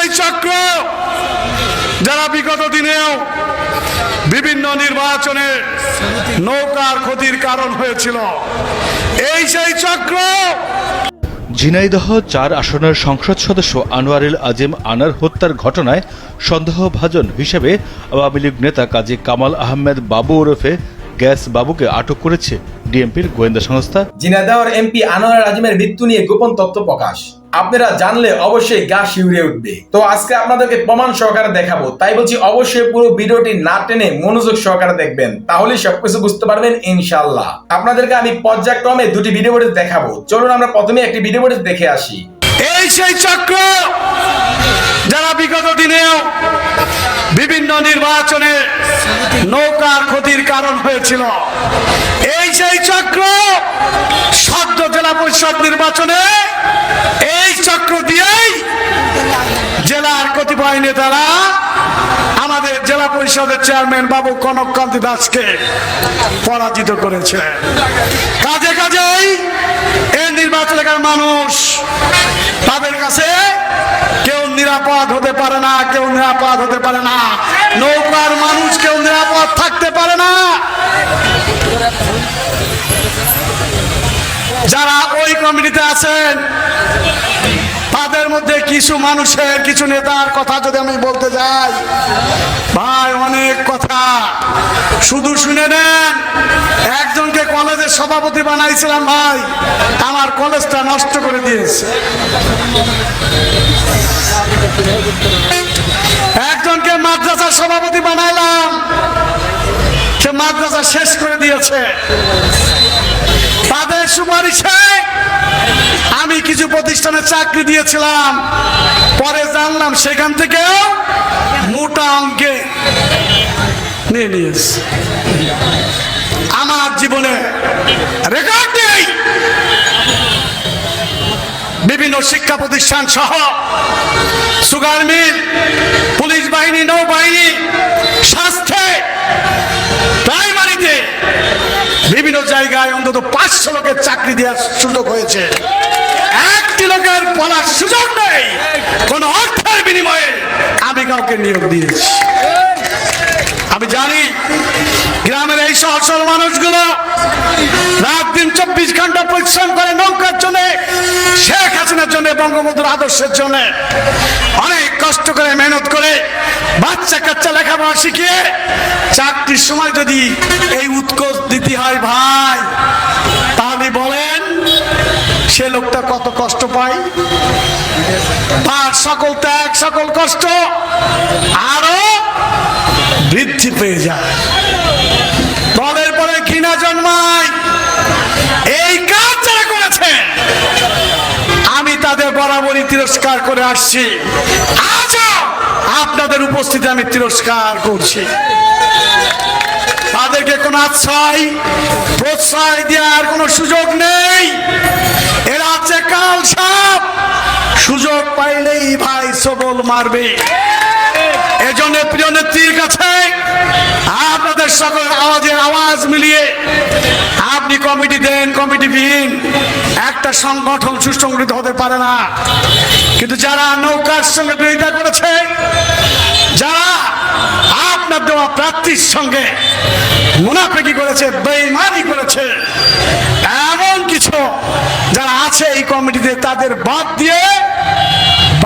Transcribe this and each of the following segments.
সেই চক্র। যারা বিগত দিনেও বিভিন্ন নির্বাচনে নৌকার ক্ষতির কারণ হয়েছিল, এই সেই চক্র। ঝিনাইদহ চার আসনের সংসদ সদস্য আনোয়ারুল আজিম আনার হত্যার ঘটনায় সন্দেহভাজন হিসেবে আওয়ামী লীগ নেতা কাজী কামাল আহমেদ বাবু ওরফে গ্যাস বাবুকে আটক করেছে। ডিএমপির গোয়েন্দা সংস্থা। জিনাদাওয়ার এমপি আনোয়ার আজিমের মৃত্যু নিয়ে গোপন তথ্য প্রকাশ। আপনারা জানলে অবশ্যই গা শিউরে উঠবে। তো আজকে আপনাদেরকে প্রমাণ সহকারে দেখাবো। তাই বলছি অবশ্যই পুরো ভিডিওটি না টেনে মনোযোগ সহকারে দেখবেন। তাহলেই সবকিছু বুঝতে পারবেন ইনশাল্লাহ আপনাদেরকে আমি পর্যায়ক্রমে দুটি ভিডিও ফুটেজ দেখাবো। চলুন আমরা প্রথমে একটি ভিডিও ফুটেজ দেখে আসি। এই সেই চক্র! যারা বিগত দিনেও বিভিন্ন নির্বাচনে নৌকার ক্ষতির কারণ হয়েছিল, এই সেই চক্র সদ্য জেলা পরিষদ নির্বাচনে এই চক্র দিয়েই জেলার কতিপয় নেতারা আমাদের জেলা পরিষদের চেয়ারম্যান বাবু কনককান্তি দাসকে পরাজিত করেছে। কাজে কাজেই এই নির্বাচন এলাকার মানুষ তাদের কাছে কেউ নিরাপদ হতে পারে না, কেউ নিরাপদ হতে পারে না। নৌকার মানুষ কেউ নিরাপদ থাকতে পারে না। যারা ওই কমিটিতে আছেন, তাদের মধ্যে কিছু মানুষের, কিছু নেতার কথা যদি আমি বলতে যাই, ভাই, অনেক কথা। শুধু শুনে নেন, একজনকে কলেজের সভাপতি বানাইছিলাম ভাই, আমার কলেজটা নষ্ট করে দিয়েছে। একজনকে মাদ্রাসার সভাপতি বানাইলাম। সে মাদ্রাসা শেষ করে দিয়েছে। তাদের সুপারিশে আমি কিছু প্রতিষ্ঠানে চাকরি দিয়েছিলাম। পরে জানলাম সেখান থেকে মোটা অঙ্কে নিয়ে নিয়েছে। আমার জীবনে রেকর্ড নেই। বিভিন্ন শিক্ষা প্রতিষ্ঠান সহ সুগার মিল, পুলিশ বাহিনী, নৌবাহিনী, স্বাস্থ্যে, প্রাইমারিতে বিভিন্ন জায়গায় অন্তত পাঁচশো লোকের চাকরি দেওয়ার সুযোগ হয়েছে। একটি লোকের বলার সুযোগ নেই। কোন অর্থের বিনিময়ে আমি কাউকে নিয়োগ দিয়েছি। আমি জানি সরল মানুষগুলো রাত দিন চব্বিশ ঘণ্টা পরিশ্রম করে নৌকার জন্য, শেখ হাসিনার জন্য, বঙ্গবন্ধুর আদর্শের জন্য অনেক কষ্ট করে, মেহনত করে বাচ্চা কাচ্চা লেখাপড়া শিখিয়ে চাকরির সময় যদি এই উৎকোচ দিতে হয় ভাই, তাহলে বলেন সে লোকটা কত কষ্ট পায়? তার সকল ত্যাগ, সকল কষ্ট, আরও বৃদ্ধি পেয়ে যায়। দলের পরে ঘৃণা জন্মায়। এই কাজ যারা করেছে, আমি তাদের বরাবরই তিরস্কার করে আসছি। আপনাদের উপস্থিতি আমি তিরস্কার করছি। তাদেরকে কোনো আশ্রয়, প্রশ্রয় দেওয়ার কোনো সুযোগ নেই। এরা হচ্ছে কাল সাপ সুযোগ পাইলেই ভাই সবল মারবে। এজন্য প্রিয় নেত্রীর কাছে আপনাদের সকল আওয়াজের আওয়াজ মিলিয়ে আপনি কমিটি দেন, কমিটি বিহীন। একটা সংগঠন সুসংগঠিত হতে পারে না। কিন্তু যারা নৌকার সঙ্গে বিরোধিতা করেছে, যারা আপনার দেওয়া প্রার্থীর সঙ্গে মুনাফেকি করেছে, বেইমানি করেছে, এমন কিছু যারা আছে এই কমিটিতে তাদের বাদ দিয়ে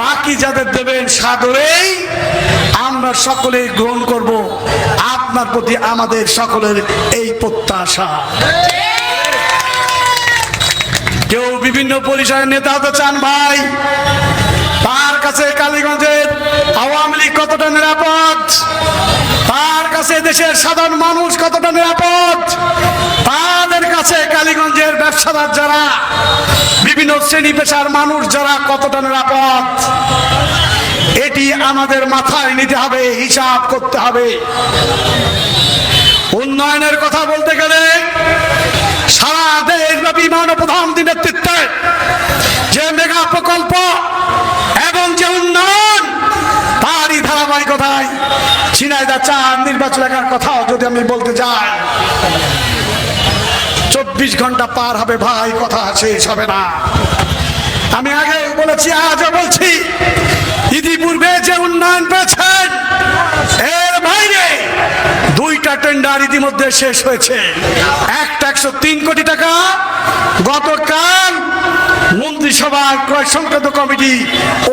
বাকি যাদের দেবেন সাদরেই আমরা সকলে গ্রহণ করব। আপনার প্রতি আমাদের সকলের এই প্রত্যাশা। কেউ বিভিন্ন পরিচয়ের নেতা হতে চান ভাই, তার কাছে কালীগঞ্জের আওয়ামী লীগ কতটা নিরাপদ? তার কাছে দেশের সাধারণ মানুষ কতটা নিরাপদ? তাদের কাছে কালীগঞ্জের ব্যবসাদার যারা, বিভিন্ন শ্রেণি পেশার মানুষ যারা কতটা নিরাপদ? এটি আমাদের মাথায় নিতে হবে, হিসাব করতে হবে। উন্নয়নের কথা বলতে গেলে, সারা দেশব্যাপী মানব প্রধানমন্ত্রী নেতৃত্বে যে মেগা প্রকল্প এবং যে উন্নয়ন, তারই ধারাবাহিকতায় ঝিনাইদা চার নির্বাচন এলাকার কথাও যদি আমি বলতে যাই, চব্বিশ ঘণ্টা পার হবে ভাই, কথা শেষ হবে না। আমি আগে বলেছি, আজও বলছি, ইতিপূর্বে মনোনয়ন পেয়েছেন, এর বাইরে দুইটা টেন্ডার ইতিমধ্যে শেষ হয়েছে। একটা একশো তিন কোটি টাকা, গতকাল মন্ত্রিসভার ক্রয় সংক্রান্ত কমিটি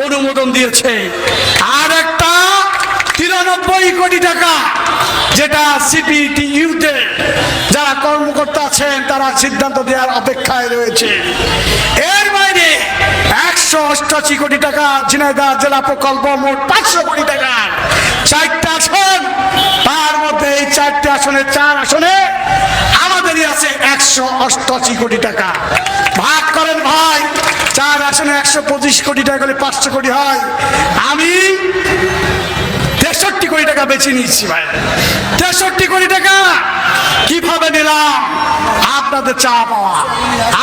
অনুমোদন দিয়েছে। আর একটা তিরানব্বই কোটি টাকা যেটা সিপিটি ইউতে যারা কর্মকর্তা আছেন, তারা সিদ্ধান্ত দেওয়ার অপেক্ষায় রয়েছে। এর বাইরে একশো অষ্টাশি কোটি টাকা ঝিনাইদহ জেলা প্রকল্প মোট পাঁচশো কোটি টাকা। চারটা আসন, তার মধ্যে এই চারটে আসনে চার আসনে আমাদেরই আছে একশো অষ্টাশি কোটি টাকা। ভাগ করেন ভাই, চার আসনে একশো পঁচিশ কোটি টাকা করে পাঁচশো কোটি হয়। আমি তেষট্টি কোটি টাকা বেছে নিচ্ছি ভাই। তেষট্টি কোটি টাকা কীভাবে নিলাম? আপনাদের চা পাওয়া,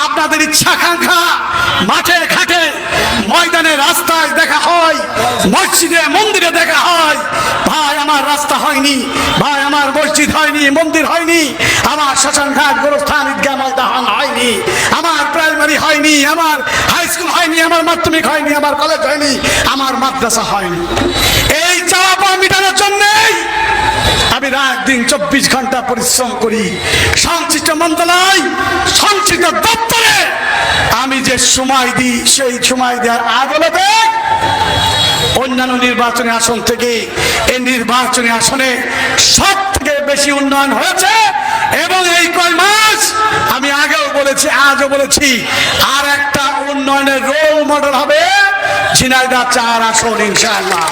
আপনাদের ইচ্ছা আকাঙ্ক্ষা মাঠে ঘাটে, ময়দানে রাস্তায় দেখা হয়, মসজিদে, মন্দিরে দেখা হয়। ভাই, আমার রাস্তা হয়নি, ভাই, আমার মসজিদ হয়নি, মন্দির হয়নি, আমার শ্মশান ঘাট গোরস্থান ঈদগাহ ময়দান হয়নি, আমার প্রাইমারি হয়নি, আমার হাই স্কুল হয়নি, আমার মাধ্যমিক হয়নি, আমার কলেজ হয়নি, আমার মাদ্রাসা হয়নি। এই চাওয়া মেটানোর জন্যেই আমি রাত দিন চব্বিশ ঘণ্টা পরিশ্রম করি। সংশ্লিষ্ট মন্ত্রণালয় সংশ্লিষ্ট দপ্তরে আমি যে সময় দিই, সেই সময় দেওয়ার আদালতে অন্যান্য নির্বাচনী আসন থেকে এই নির্বাচনী আসনে সব থেকে বেশি উন্নয়ন হয়েছে এবং এই কয় মাস আমি আগেও বলেছি, আজও বলেছি, আর একটা উন্নয়নের রোল মডেল হবে ঝিনাইদা চার আসন ইনশাআল্লাহ।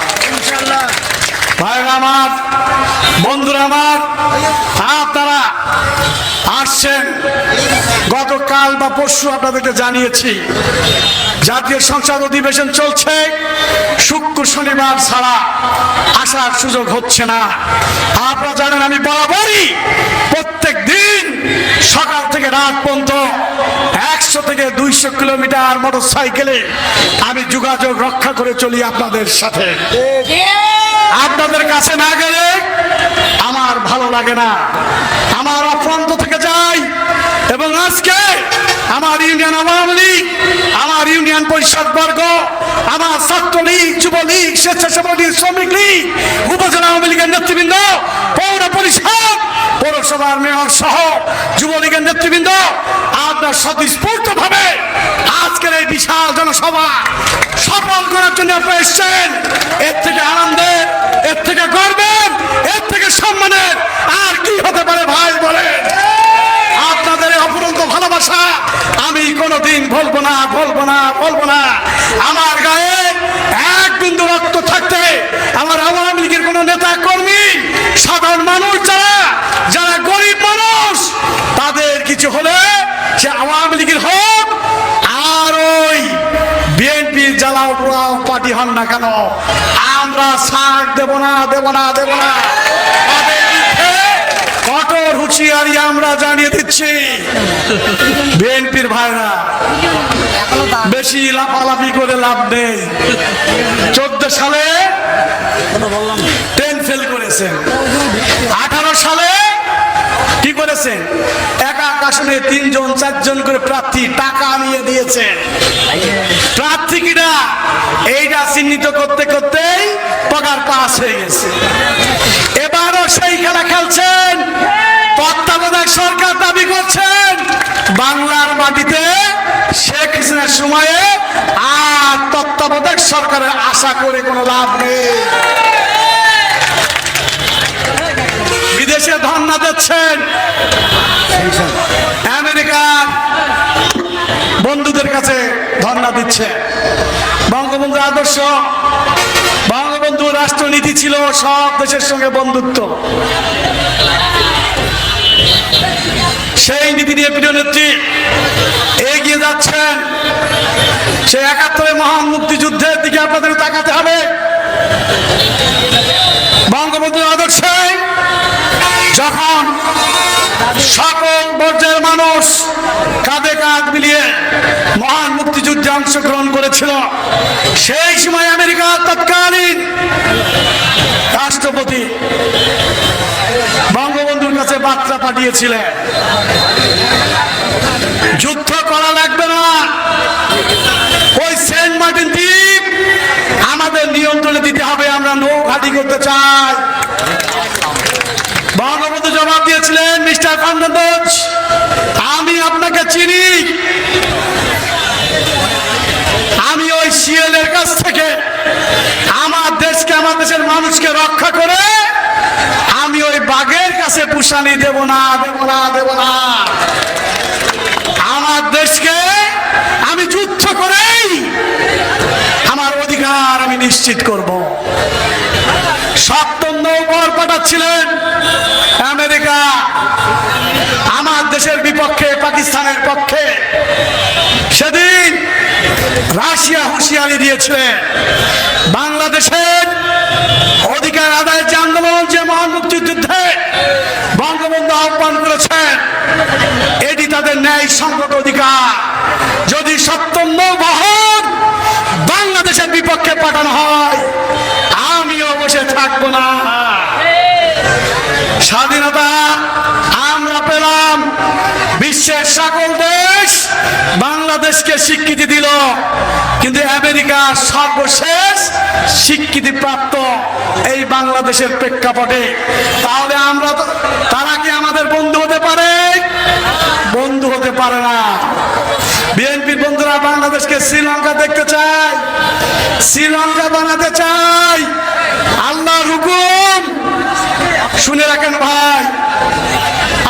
ভাইরা আমার বন্ধুরা আমার আপনারা আসছেন গতকাল বা পরশু আপনাদেরকে জানিয়েছি জাতীয় সংসদ অধিবেশন চলছে শুক্র শনিবার ছাড়া আসার সুযোগ হচ্ছে না। আপনারা জানেন আমি বরাবরই প্রত্যেক দিন সকাল থেকে রাত পর্যন্ত একশো থেকে দুইশো কিলোমিটার মোটর সাইকেলে আমি যোগাযোগ রক্ষা করে চলি আপনাদের সাথে। আপনাদের কাছে না গেলে আমার ভালো লাগে না। আমার অপ্রান্ত থেকে যাই এবং আজকে আমার ইউনিয়ন আওয়ামী লীগ, আমার ইউনিয়ন পরিষদ বর্গ, আমার ছাত্রলীগ, যুবলীগ, স্বেচ্ছাসেবক লীগ, শ্রমিক লীগ, উপজেলা আওয়ামী লীগের নেতৃবৃন্দ, পৌর পরিষদ, পৌরসভার মেয়র সহ যুবলীগের নেতৃবৃন্দ, আপনার স্বতঃস্ফূর্ত ভাবে আজকের এই বিশাল জনসভা সফল করার জন্য আপনারা এসছেন। এর থেকে আনন্দের এর থেকে গর্বের, এর থেকে সম্মানের, আর কি হতে পারে ভাই বলেন? ভালোবাসা আমি কোনোদিন বলব না বলব না বলব না। আমার গায়ে এক বিন্দু রক্ত থাকতে আমার আওয়ামী লীগের কোনো নেতা কর্মী, সাধারণ মানুষ যারা যারা গরিব মানুষ, তাদের কিছু হলে সে আওয়ামী লীগের হোক, আর ওই বিএনপির জ্বালাও পার্টি হন না কেন? আমরা ছাড় দেব না দেব না দেব না। কঠোর হুঁশিয়ারি আমরা জানিয়ে দিচ্ছি। বিএনপির ভাইরা, বেশি লাফালাফি করে লাভ নেই। চোদ্দ সালে টেন ফেল করেছেন। আঠারো সালে কি করেছেন? একা আসনে তিনজন, চারজন করে প্রার্থী টাকা নিয়ে দিয়েছেন। প্রার্থী কিনা? এইটা চিহ্নিত করতে করতেই পগার পাস হয়ে গেছে। এবারও সেই খেলা খেলছেন। তত্ত্বাবধায়ক সরকার দাবি করছেন, বাংলার মাটিতে শেখ হাসিনার সময়ে আর তত্ত্বাবধায়ক সরকারের আশা করে কোনো লাভ নেই। বিদেশে ধর্ণা দিচ্ছেন। আমেরিকার বন্ধুদের কাছে ধর্ণা দিচ্ছে। বঙ্গবন্ধু আদর্শ রাষ্ট্রনীতি ছিল সব দেশের সঙ্গে বন্ধুত্ব। সেই নীতি নিয়ে প্রিয় নেত্রী এগিয়ে যাচ্ছেন। সে একাত্তরে মহান মুক্তিযুদ্ধের দিকে আপনাদের তাকাতে হবে। মানুষ কাঁধে কাঁধ মিলিয়ে মহান মুক্তিযুদ্ধে অংশগ্রহণ করেছিল। সেই সময় আমেরিকা তৎকালীন রাষ্ট্রপতি বঙ্গবন্ধুর কাছে বার্তা পাঠিয়েছিলেন, যুদ্ধ করা লাগবে না। ওই সেন্ট মার্টিন দ্বীপ আমাদের নিয়ন্ত্রণে দিতে হবে, আমরা নৌ ঘাঁটি করতে চাই। বঙ্গবন্ধু জবাব দিয়েছিলেন, মিস্টার কান্দোজ আমি আপনাকে চিনি। আমি ওই সিএলের কাছ থেকে আমার দেশকে, আমার দেশের মানুষকে রক্ষা করে আমি ওই বাঘের কাছে পুষানি দেব না দেব না দেব না। আমার দেশকে আমি যুদ্ধ করেই আমার অধিকার আমি নিশ্চিত করব। সপ্তম নৌবর পাঠাচ্ছিলেন। রাশিয়া হুঁশিয়ারি দিয়েছিলেন বাংলাদেশের অধিকার আদায়ের যে আন্দোলন, যে মহান মুক্তিযুদ্ধে বঙ্গবন্ধু আহ্বান করেছেন, এটি তাদের ন্যায় সংগত অধিকার। যদি সপ্তম নৌবহর বাংলাদেশের বিপক্ষে পাঠানো হয়, আমিও বসে থাকব না। স্বাধীনতা আমরা পেলাম বিশ্বের সকল দেশ বাংলাদেশকে স্বীকৃতি দিল, কিন্তু আমেরিকা সর্বশেষ স্বীকৃতি প্রাপ্ত এই বাংলাদেশের প্রেক্ষাপটে। তাহলে আমরা তারা কি আমাদের বন্ধু হতে পারে? বন্ধু হতে পারে না। বিএনপির বন্ধুরা বাংলাদেশকে শ্রীলঙ্কা দেখতে চায়। শ্রীলঙ্কা বানাতে চায়। আল্লাহ হুকুম। শুনে রাখেন ভাই।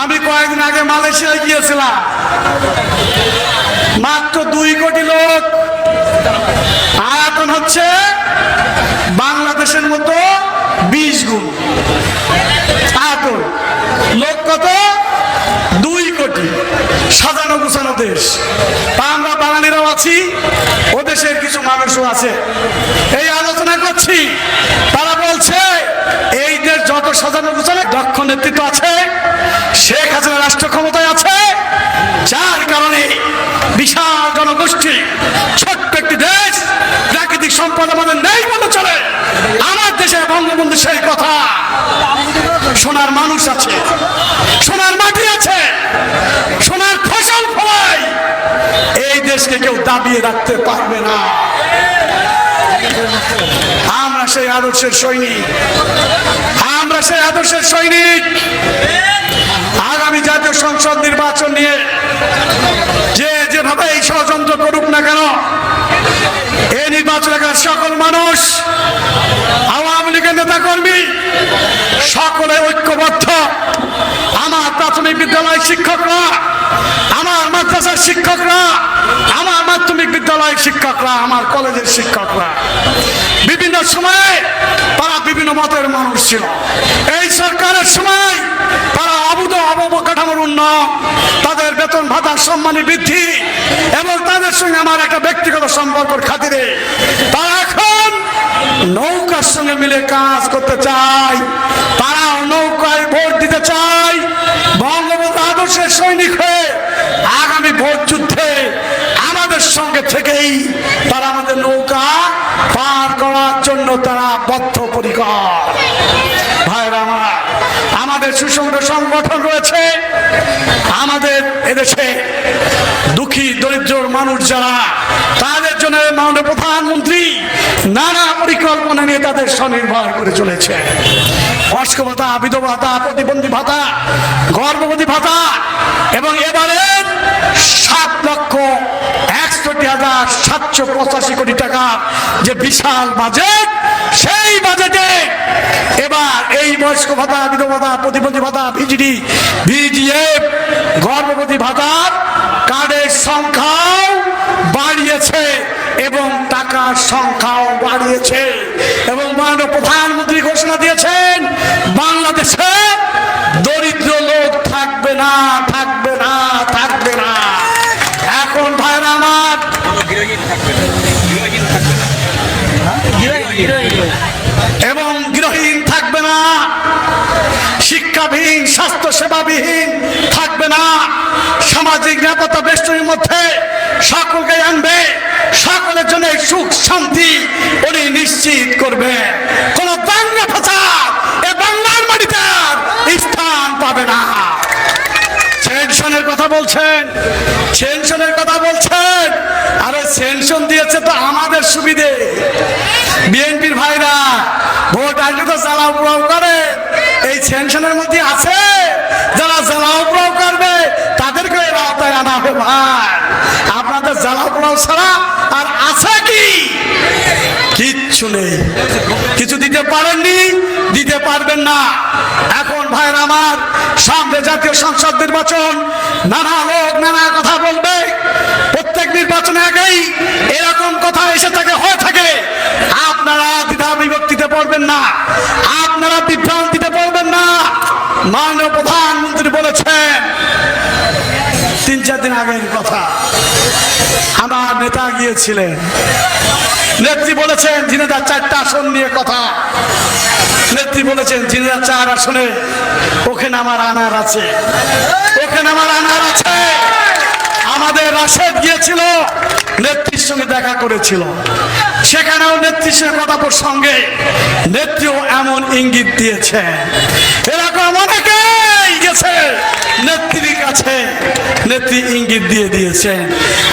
আমি কয়েকদিন আগে মালয়েশিয়ায় গিয়েছিলাম। মাত্র দুই কোটি লোক আয়তন হচ্ছে বাংলাদেশের মতো বিশ গুণ। আয়তন। লোক কত? দুই কোটি। সাজানো গুছানো দেশ। তা আমরা বাঙালিরাও আছি, ও দেশের কিছু মানুষও আছে। এই আলোচনা করছি তারা বলছে এই দেশ যত সাজানো গুছানো দক্ষ নেতৃত্ব আছে শেখ হাসিনা রাষ্ট্র ক্ষমতায় আছে যার কারণে বিশাল জনগোষ্ঠী ছোট্ট একটি দেশ, প্রাকৃতিক সম্পদ আমাদের নেই বলে চলে। আমার দেশে বঙ্গবন্ধু সেই কথা। সোনার মানুষ আছে, সোনার মাটি আছে, সোনার ফসল ফলাই। এই দেশকে কেউ দাবিয়ে রাখতে পারবে না। আমরা সেই আদর্শের সৈনিক, আমরা সেই আদর্শের সৈনিক। আগামী জাতীয় সংসদ নির্বাচন নিয়ে যে যেভাবে এই ষড়যন্ত্র করুক না কেন? এই নির্বাচন সকল মানুষ, আওয়ামী লীগের নেতা কর্মী সকলে ঐক্যবদ্ধ। আমার প্রাথমিক বিদ্যালয় শিক্ষকরা, আমার মাদ্রাসার শিক্ষকরা, আমার মাধ্যমিক বিদ্যালয়ের শিক্ষকরা, আমার কলেজের শিক্ষকরা। বিভিন্ন সময়ে তারা বিভিন্ন মতের মানুষ ছিল। এই সরকারের সময় তারা অবুধ অবকাঠামোর উন্নয়ন, তাদের বেতন ভাতার সম্মানী বৃদ্ধি এবং তাদের সঙ্গে আমার একটা ব্যক্তিগত সম্পর্কের খাতিরে তারা এখন নৌকার সঙ্গে মিলে কাজ করতে চায়। তারা নৌকায় ভোট দিতে চায়। বঙ্গবন্ধু আদর্শের সৈনিক হয়ে আগামী ভোট যুদ্ধে আমাদের সঙ্গে থেকেই তারা আমাদের নৌকা পার করার জন্য তারা বদ্ধপরিকর। আমাদের সুসংগঠিত সংগঠন রয়েছে। আমাদের এদেশে দুঃখী, দরিদ্র মানুষ যারা, তাদের জন্য মাননীয় প্রধানমন্ত্রী নানা পরিকল্পনা নিয়ে তাদের স্বনির্ভর করে চলেছে। বয়স্ক ভাতা বিধবা ভাতা, প্রতিবন্ধী ভাতা, গর্ভবতী ভাতা এবং এবারে সাত সাতশো পঁচাশি কোটি টাকা যে বিশাল বাজেট, সেই বাজেটে এবার এই বয়স্ক ভাতা, বিধবা ভাতা, প্রতিবন্ধী ভাতা, ভিজিডি, ভিজিএফ, গর্ভবতী ভাতার কার্ডের সংখ্যাও বাড়িয়েছে এবং টাকার সংখ্যাও বাড়িয়েছে। এবং মাননীয় প্রধানমন্ত্রী ঘোষণা দিয়েছেন, বাংলাদেশে দরিদ্র লোক থাকবে না থাকবে না থাকবে না এখন ভাইরা আমার এবং গৃহহীন থাকবে না। শিক্ষাবিহীন স্বাস্থ্য সেবাবিহীন থাকবে না। সামাজিক নিরাপত্তা বেষ্টনীর মধ্যে সকলকে আনবে। সকলের জন্য সুখ, শান্তি উনি নিশ্চিত করবে। কোন বাংলা ভাষা এ বাংলার মাটিতে স্থান পাবে না। সেনশনের কথা বলছেন সেনশনের কথা বলছেন। সেনশন দিয়েছে তো আমাদের সুবিধে। বিএনপির ভাইরা, ভোট আসলে তো চালাও পোড়াও করে, এই সেনশনের মধ্যে আছে। যারা জ্বালাও পোড়াও করবে তাদেরকে এর আওতায় আনা হবে ভাই। আপনাদের জ্বালাও পোড়াও ছাড়া আর আছে কি? কিচ্ছু নেই। কিছু দিতে পারেননি, দিতে পারবেন না। এখন ভাইয়ের আমার সামনে জাতীয় সংসদ নির্বাচন, নানা লোক নানা কথা বলবে। নির্বাচনে আগেই এরকম কথা এসে থাকে, হয়ে থাকে। আপনারা দ্বিধা বিভক্তিতে পড়বেন না। আপনারা বিভ্রান্তিতে পড়বেন না। মাননীয় প্রধানমন্ত্রী বলেছেন, তিন চার দিন আগের কথা। আমার নেতা গিয়েছিলেন। নেত্রী বলেছেন ঝিনেদার চারটা আসন নিয়ে কথা। নেত্রী বলেছেন ঝিনেদার চার আসনে ওখানে আমার আনার আছে। ওখানে আমার আনার আছে। আমাদের রাশেদ গিয়েছিল, নেত্রীর সঙ্গে দেখা করেছিল। সেখানেও নেত্রীর সঙ্গে কথা প্রসঙ্গে নেত্রীও এমন ইঙ্গিত দিয়েছে। এরকম অনেকেই গেছে নেত্রীর কাছে, নেত্রী ইঙ্গিত দিয়ে দিয়েছে।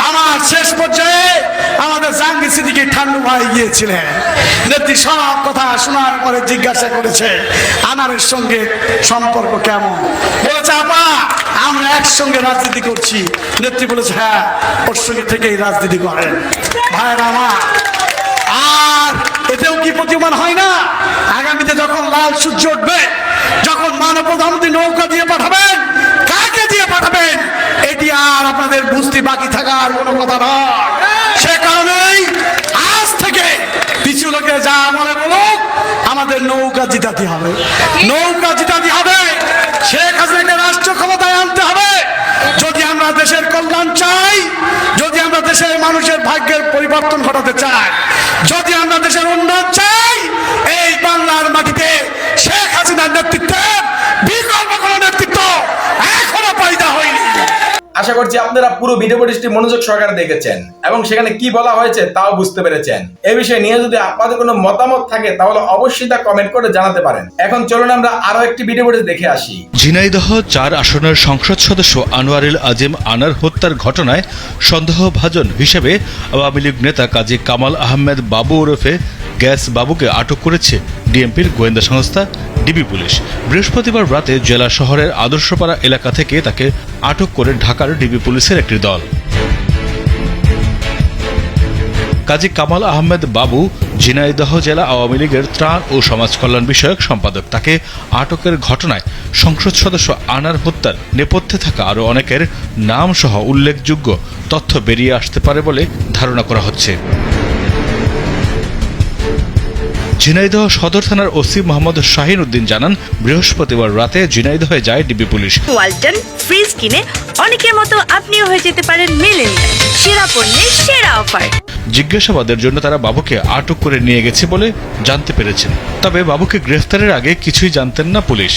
আমার শেষ পর্যায়ে আমাদের জাঙ্গি সিদ্দিকি ঠান্ডু ভাই গিয়েছিলেন। নেত্রী সব কথা শোনার পরে জিজ্ঞাসা করেছে, আনারের সঙ্গে সম্পর্ক কেমন? বলেছে, আপা, আমরা একসঙ্গে রাজনীতি করছি। নেত্রী বলেছে হ্যাঁ ওর সঙ্গে থেকেই রাজনীতি করেন। ভাইয়ের আমার, আর এতেও কি প্রতিমান হয় না? আগামীতে যখন লাল সূর্য উঠবে, যখন মানব প্রধানমন্ত্রী নৌকা দিয়ে পাঠাবেন, কাকে দিয়ে পাঠাবেন, এটি আর আপনাদের বুঝতে বাকি থাকার কোনো কথা নয় সে কারণেই আজ থেকে পিছু লোকে যা মনে বলুক, আমাদের নৌকা জিতাতে হবে। নৌকা জিতাতে হবে। শেখ হাসিনাকে রাষ্ট্র ক্ষমতায় আনতে হবে। যদি আমরা দেশের কল্যাণ চাই, যদি আমরা দেশের মানুষের ভাগ্যের পরিবর্তন ঘটাতে চাই, যদি আমরা দেশের উন্নয়ন চাই, এই বাংলার মাটিতে শেখ হাসিনার নেতৃত্বে বিকল্প কোনো নেতৃত্ব এখনও পয়দা হয়নি আশা করছি আপনারা পুরো ভিডিও ফুটেজটি মনোযোগ সহকারে দেখেছেন। এবং সেখানে কি বলা হয়েছে তাও বুঝতে পেরেছেন। এই বিষয়ে নিয়ে যদি আপনাদের কোনো মতামত থাকে, তাহলে অবশ্যই তা কমেন্ট করে জানাতে পারেন। এখন চলুন আমরা আরও একটি ভিডিও ফুটেজ দেখে আসি। ঝিনাইদহ চার আসনের সংসদ সদস্য আনোয়ারুল আজিম আনার হত্যার ঘটনায় সন্দেহভাজন হিসেবে আওয়ামী লীগ নেতা কাজী কামাল আহমেদ বাবু ওরফে গ্যাস বাবুকে আটক করেছে। ডিএমপির গোয়েন্দা সংস্থা, ডিবি পুলিশ। বৃহস্পতিবার রাতে জেলা শহরের আদর্শপাড়া এলাকা থেকে তাকে আটক করে ঢাকার ডিবি পুলিশের একটি দল। কাজী কামাল আহমেদ বাবু, ঝিনাইদহ জেলা আওয়ামী লীগের ত্রাণ ও সমাজ কল্যাণ বিষয়ক সম্পাদক, তাকে আটকের ঘটনায় সংসদ সদস্য আনার হত্যার নেপথ্যে থাকা আরও অনেকের নাম সহ উল্লেখযোগ্য তথ্য বেরিয়ে আসতে পারে বলে ধারণা করা হচ্ছে। ঝিনাইদহ সদর থানার ওসি মোহাম্মদ শাহিন উদ্দিন জানান বৃহস্পতিবার রাতে ঝিনাইদহে যায় ডিবি পুলিশ। ওয়ালটন ফ্রিজ কিনে অনেকের মতো আপনিও হয়ে যেতে পারেন মেলেন সেরা পণ্যের সেরা অফার। জিজ্ঞাসাবাদের জন্য তারা বাবুকে আটক করে নিয়ে গেছে বলে জানতে পেরেছেন। তবে বাবুকে গ্রেফতারের আগে কিছুই জানতেন না পুলিশ।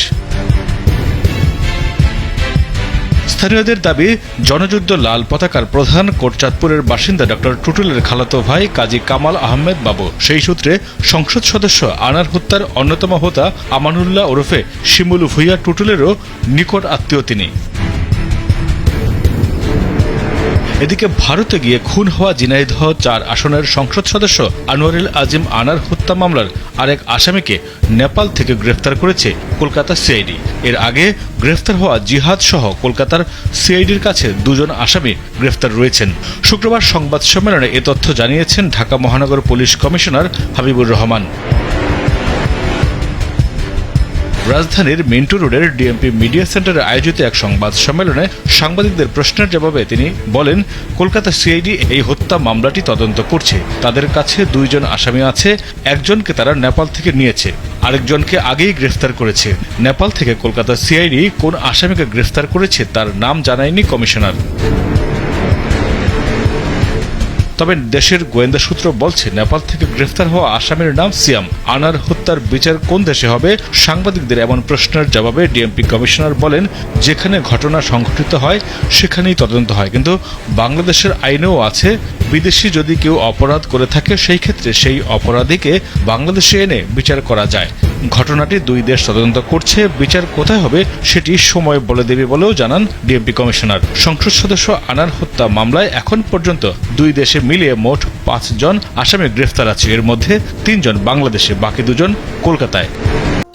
স্থানীয়দের দাবি, জনযুদ্ধ লাল পতাকার প্রধান কোটচাঁদপুরের বাসিন্দা ডক্টর টুটুলের খালাতো ভাই কাজী কামাল আহমেদ বাবু। সেই সূত্রে সংসদ সদস্য আনার হত্যার অন্যতম হোতা আমানুল্লাহ ওরফে শিমুল ভুইয়া টুটুলেরও নিকট আত্মীয় তিনি। এদিকে ভারতে গিয়ে খুন হওয়া জিনাইদহ চার আসনের সংসদ সদস্য আনোয়ারুল আজিম আনার হত্যা মামলার আরেক আসামিকে নেপাল থেকে গ্রেফতার করেছে কলকাতা সিআইডি। এর আগে গ্রেফতার হওয়া জিহাদ সহ কলকাতার সিআইডির কাছে দুজন আসামি গ্রেফতার রয়েছেন। শুক্রবার সংবাদ সম্মেলনে এ তথ্য জানিয়েছেন ঢাকা মহানগর পুলিশ কমিশনার হাবিবুর রহমান। রাজধানীর মিন্টু রোডের ডিএমপি মিডিয়া সেন্টারে আয়োজিত এক সংবাদ সম্মেলনে সাংবাদিকদের প্রশ্নের জবাবে তিনি বলেন, কলকাতা সিআইডি এই হত্যা মামলাটি তদন্ত করছে। তাদের কাছে দুইজন আসামি আছে, একজনকে তারা নেপাল থেকে নিয়েছে, আরেকজনকে আগেই গ্রেফতার করেছে। নেপাল থেকে কলকাতা সিআইডি কোন আসামিকে গ্রেফতার করেছে তার নাম জানায়নি কমিশনার। তবে দেশের গোয়েন্দা সূত্র বলছে, নেপাল থেকে গ্রেফতার হওয়া আসামির নাম সিয়াম। আনার হত্যার বিচার কোন দেশে হবে? সাংবাদিকদের এমন প্রশ্নের জবাবে ডিএমপি কমিশনার বলেন, যেখানে ঘটনা সংঘটিত হয়, সেখানেই তদন্ত হয়। কিন্তু বাংলাদেশের আইনেও আছে, বিদেশি যদি কেউ অপরাধ করে থাকে, সেই ক্ষেত্রে সেই অপরাধীকে বাংলাদেশে এনে বিচার করা যায়। ঘটনাটি দুই দেশ তদন্ত করছে। বিচার কোথায় হবে সেটি সময় বলে দেবে বলেও জানান ডিএমপি কমিশনার। সংসদ সদস্য আনার হত্যা মামলায় এখন পর্যন্ত দুই দেশে মিলিয়ে মোট পাঁচজন আসামি গ্রেফতার আছে। এর মধ্যে তিনজন বাংলাদেশে, বাকি দুজন কলকাতায়।